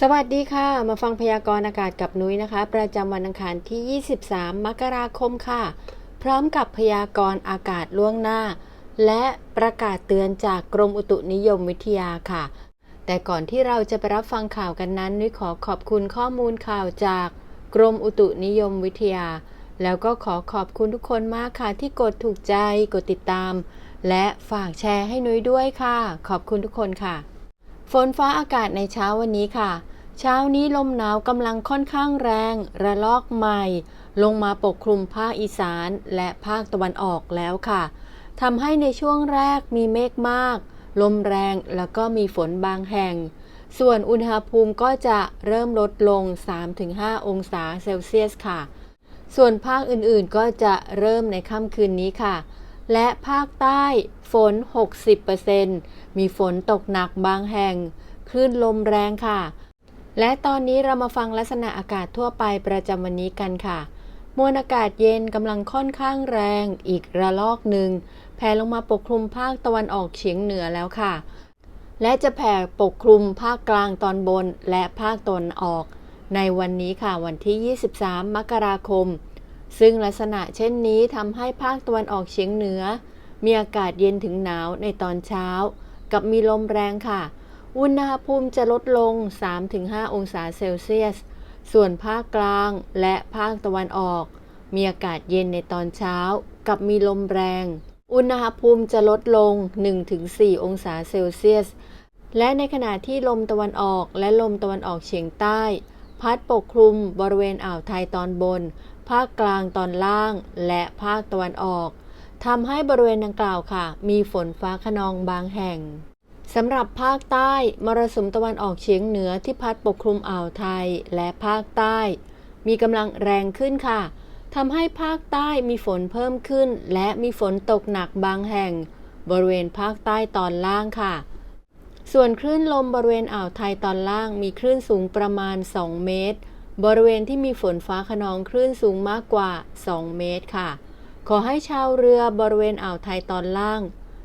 สวัสดีค่ะ มาฟังพยากรณ์อากาศกับนุ้ยนะคะ ประจำวันอังคารที่ 23 มกราคมค่ะ พร้อมกับพยากรณ์อากาศล่วงหน้า และประกาศเตือนจากกรมอุตุนิยมวิทยาค่ะ แต่ก่อนที่เราจะไปรับฟังข่าวกันนั้น นุ้ยขอขอบคุณข้อมูลข่าวจากกรมอุตุนิยมวิทยา แล้วก็ขอขอบคุณทุกคนมากค่ะ ที่กดถูกใจกดติดตาม และฝากแชร์ให้นุ้ยด้วยค่ะ ขอบคุณทุกคนค่ะ ฝนฟ้าอากาศในเช้าวันนี้ค่ะ เช้านี้ลมหนาวกำลังค่อนข้างแรง ระลอกใหม่ ลงมาปกคลุมภาคอีสานและภาคตะวันออกแล้วค่ะทำให้ในช่วงแรกมีเมฆมาก ลมแรงแล้วก็มีฝนบางแห่ง ส่วนอุณหภูมิก็จะเริ่มลดลง 3-5 องศาเซลเซียสค่ะ ส่วนภาคอื่นๆก็จะเริ่มในค่ำคืนนี้ค่ะ และภาคใต้ฝน 60%มีฝนตกหนักบางแห่ง คลื่นลมแรงค่ะ และตอนนี้เรามาฟังลักษณะอากาศทั่วไปประจำวันนี้กันค่ะ มวลอากาศเย็นกำลังค่อนข้างแรงอีกระลอกหนึ่งแผ่ลงมาปกคลุมภาคตะวันออกเฉียงเหนือแล้วค่ะ และจะแผ่ปกคลุมภาคกลางตอนบนและภาคตะวันออก ในวันนี้ค่ะวันที่ 23 มกราคม ซึ่งลักษณะเช่นนี้ทำให้ภาคตะวันออกเฉียงเหนือ มีอากาศเย็นถึงหนาวในตอนเช้า กับมีลมแรงค่ะ อุณหภูมิจะลดลง 3-5 องศาเซลเซียส ส่วนภาคกลางและภาคตะวันออก มีอากาศเย็นในตอนเช้า กับมีลมแรง อุณหภูมิจะลดลง 1-4 องศาเซลเซียส และในขณะที่ลมตะวันออกและลมตะวันออกเฉียงใต้ พัดปกคลุมบริเวณอ่าวไทยตอนบน ภาคกลางตอนล่าง และภาคตะวันออกทำให้บริเวณดังกล่าวค่ะ มีฝนฟ้าขนองบางแห่งสำหรับภาคใต้มรสุมตะวันออกเฉียงเหนือที่พัดปกคลุมอ่าวไทยและภาคใต้ มีกำลังแรงขึ้นค่ะทำให้ภาคใต้มีฝนเพิ่มขึ้น และมีฝนตกหนักบางแห่ง บริเวณภาคใต้ตอนล่างค่ะ ส่วนคลื่นลมบริเวณอ่าวไทยตอนล่างมีคลื่นสูงประมาณ 2 เมตร บริเวณที่มีฝนฟ้าขนองคลื่นสูงมากกว่า 2 เมตรค่ะ ขอให้ชาวเรือบริเวณอ่าวไทยตอนล่าง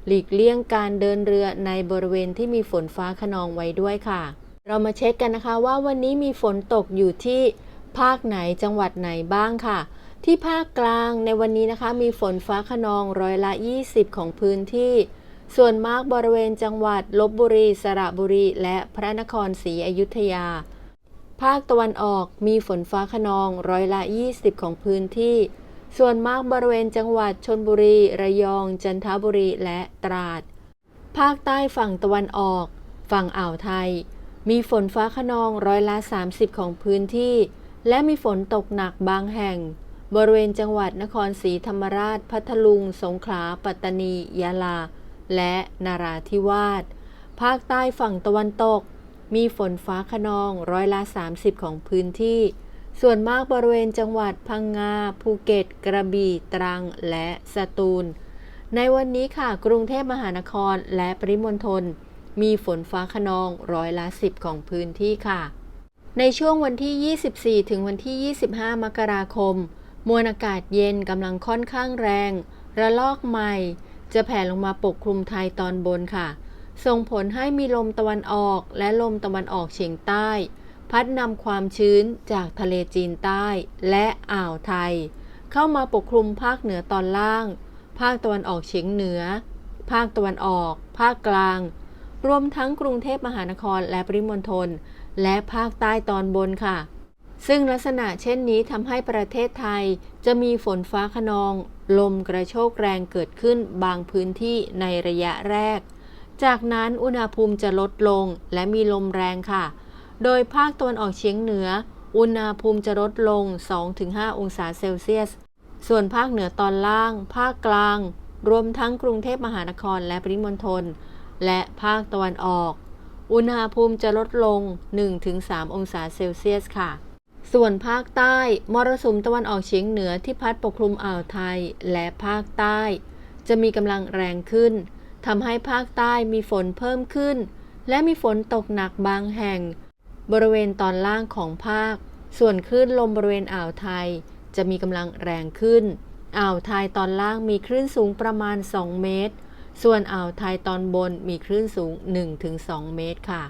หลีกเลี่ยงการเดินเรือในบริเวณที่มีฝนฟ้าขนองไว้ด้วยค่ะ เรามาเช็คกันนะคะว่าวันนี้มีฝนตกอยู่ที่ภาคไหนจังหวัดไหนบ้างค่ะ ที่ภาคกลางในวันนี้นะคะ มีฝนฟ้าขนองร้อยละ 20 ของพื้นที่ ส่วนมากบริเวณจังหวัดลบบุรี สระบุรี และพระนครศรีอยุธยา ภาคตะวันออกมีฝนฟ้าขนองร้อยละ 20 ของพื้นที่ ส่วนมากบริเวณจังหวัดชนบุรี ระยอง จันทบุรีและตราด ภาคใต้ฝั่งตะวันออก ฝั่งอ่าวไทย มีฝนฟ้าขนองร้อยละ 30 ของพื้นที่ และมีฝนตกหนักบางแห่ง บริเวณจังหวัดนครศรีธรรมราช พัทลุง สงขลา ปัตตานี ยะลา และนาราธิวาส ภาคใต้ฝั่งตะวันตก มีฝนฟ้าขนองร้อยละ 30 ของพื้นที่ ส่วนมากบริเวณจังหวัดพังงา ภูเก็ต กระบี่ ตรัง และสตูล ในวันนี้ค่ะ กรุงเทพมหานครและปริมณฑลมีฝนฟ้าขนองร้อยละ 10 ของพื้นที่ค่ะ ในช่วงวันที่ 24 ถึงวันที่ 25 มกราคม มวลอากาศเย็นกำลังค่อนข้างแรง ระลอกใหม่ จะแผ่ลงมาปกคลุมไทยตอนบนค่ะ ส่งผลให้มีลมตะวันออกและลมตะวันออกเฉียงใต้ พัดนำความชื้นจากทะเลจีนใต้และอ่าวไทย เข้ามาปกคลุมภาคเหนือตอนล่าง ภาคตะวันออกเฉียงเหนือ ภาคตะวันออก ภาคกลาง รวมทั้งกรุงเทพมหานครและปริมณฑลและภาคใต้ตอนบนค่ะ ซึ่งลักษณะเช่นนี้ทำให้ประเทศไทย จะมีฝนฟ้าขนอง ลมกระโชกแรงเกิดขึ้นบางพื้นที่ในระยะแรก จากนั้นอุณหภูมิจะลดลงและมีลมแรงค่ะ โดยภาคตะวันออกเฉียงเหนือ อุณหภูมิจะลดลง 2-5 องศาเซลเซียส ส่วนภาคเหนือตอนล่าง ภาคกลาง รวมทั้งกรุงเทพมหานครและปริมณฑล และภาคตะวันออก อุณหภูมิจะลดลง 1-3 องศาเซลเซียสค่ะ ส่วนภาคใต้มรสุมตะวันออกเฉียงเหนือที่พัดปกคลุมอ่าวไทยและภาคใต้ จะมีกำลังแรงขึ้นทำให้ภาคใต้มีฝนเพิ่มขึ้น และมีฝนตกหนักบางแห่ง บริเวณตอนล่างของภาค ส่วนคลื่นลมบริเวณอ่าวไทย จะมีกำลังแรงขึ้น อ่าวไทยตอนล่างมีคลื่นสูงประมาณ 2 เมตร ส่วนอ่าวไทยตอนบนมีคลื่นสูง 1-2 เมตรค่ะ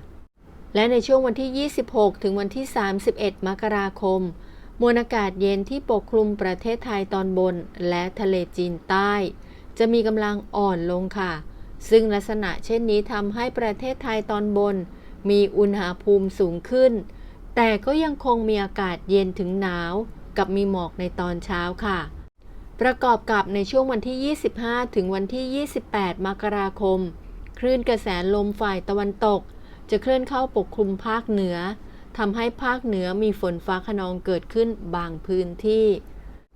และในช่วงวันที่ 26 ถึงวันที่ 31 มกราคม มวลอากาศเย็นที่ปกคลุมประเทศไทยตอนบนและทะเลจีนใต้ จะมีกำลังอ่อนลงค่ะ ซึ่งลักษณะเช่นนี้ทำให้ประเทศไทยตอนบน มีอุณหภูมิสูงขึ้น แต่ก็ยังคงมีอากาศเย็นถึงหนาว กับมีหมอกในตอนเช้าค่ะ ประกอบกับในช่วงวันที่ 25 ถึงวันที่ 28 มกราคม คลื่นกระแสลมฝ่ายตะวันตก จะเคลื่อนเข้าปกคลุมภาคเหนือทำให้ภาคเหนือมีฝนฟ้าขนองเกิดขึ้นบางพื้นที่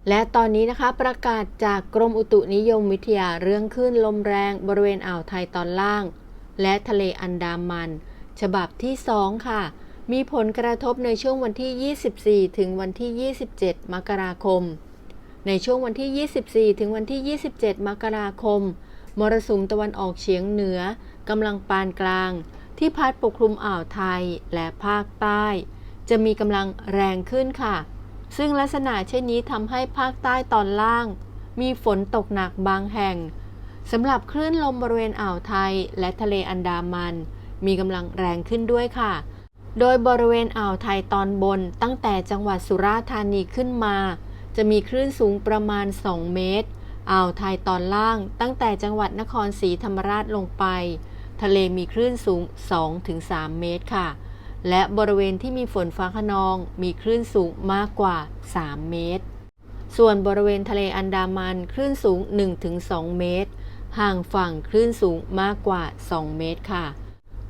และตอนนี้นะคะประกาศจากกรมอุตุนิยมวิทยาเรื่องคลื่นลมแรงบริเวณอ่าวไทยตอนล่าง และทะเลอันดามัน ฉบับที่ 2 ค่ะ มีผลกระทบในช่วงวันที่ 24 ถึงวันที่ 27 มกราคม ในช่วงวันที่ 24 ถึงวันที่ 27 มกราคม มรสุมตะวันออกเฉียงเหนือกำลังปานกลาง ที่พัดปกคลุมอ่าวไทยและภาคใต้ จะมีกำลังแรงขึ้นค่ะ ซึ่งลักษณะเช่นนี้ทำให้ภาคใต้ตอนล่าง มีฝนตกหนักบางแห่งสำหรับคลื่นลมบริเวณอ่าวไทยและทะเลอันดามัน มีกำลังแรงขึ้นด้วยค่ะ โดยบริเวณอ่าวไทยตอนบนตั้งแต่จังหวัดสุราษฎร์ธานีขึ้นมา จะมีคลื่นสูงประมาณ 2 เมตร อ่าวไทยตอนล่างตั้งแต่จังหวัดนครศรีธรรมราชลงไป ทะเลมีคลื่นสูง 2-3 เมตรค่ะ และบริเวณที่มีฝนฟ้าขนองมีคลื่นสูงมากกว่า 3 เมตร ส่วนบริเวณทะเลอันดามันคลื่นสูง 1-2 เมตร ห่างฝั่งคลื่นสูงมากกว่า 2 เมตรค่ะ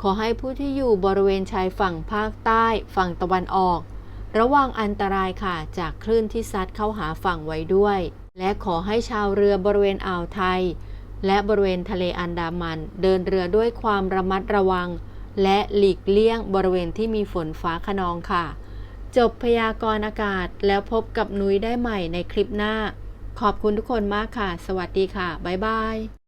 ขอให้ผู้ที่อยู่บริเวณชายฝั่งภาคใต้ ฝั่งตะวันออก ระวังอันตรายค่ะจากคลื่นที่ซัดเข้าหาฝั่งไว้ด้วย และขอให้ชาวเรือบริเวณอ่าวไทย และบริเวณทะเลอันดามัน เดินเรือด้วยความระมัดระวัง และหลีกเลี่ยงบริเวณที่มีฝนฟ้าขนองค่ะ จบพยากรณ์อากาศแล้วพบกับนุ้ยได้ใหม่ในคลิปหน้า ขอบคุณทุกคนมากค่ะ สวัสดีค่ะ บ๊ายบาย